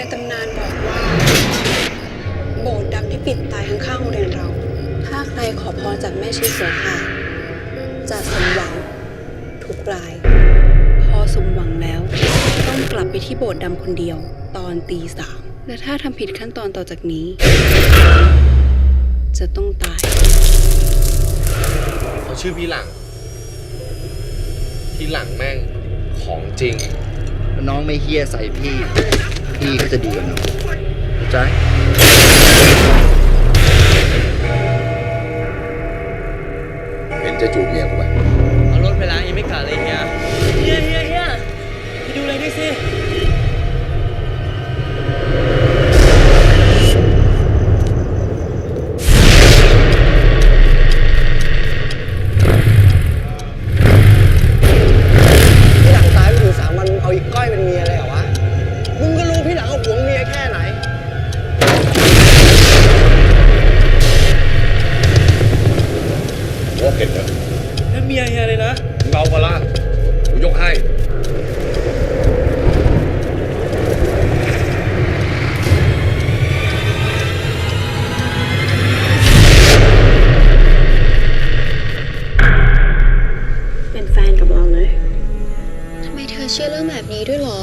ในตำนานบอกว่า โบสถ์ดำที่ปิดตายข้างๆโรงเรียนเรา ถ้าใครขอพรจากแม่ชีเสือค่ะจะสมหวังทุกราย พอสมหวังแล้ว ต้องกลับไปที่โบสถ์ดำคนเดียว ตอนตีสามและถ้าทำผิดขั้นตอนต่อจากนี้ จะต้องตายเขาชื่อพี่หลัง พี่หลังแม่งของจริงถ้าน้องไม่เฮี้ยใส่พี่ พี่ก็จะดีกับน้องเข้าใจเห็นจะจูบเมียกูไปเอารถไปล้างยังไม่กลัดเลยเฮียเฮียเฮียเฮียไปดูเลยด้วยสิ นั่นเมียเฮียเลยนะมึงเอาพอละกูยกให้ เป็นแฟนกับเราเลย ทำไมเธอเชื่อเรื่องแบบนี้ด้วยเหรอ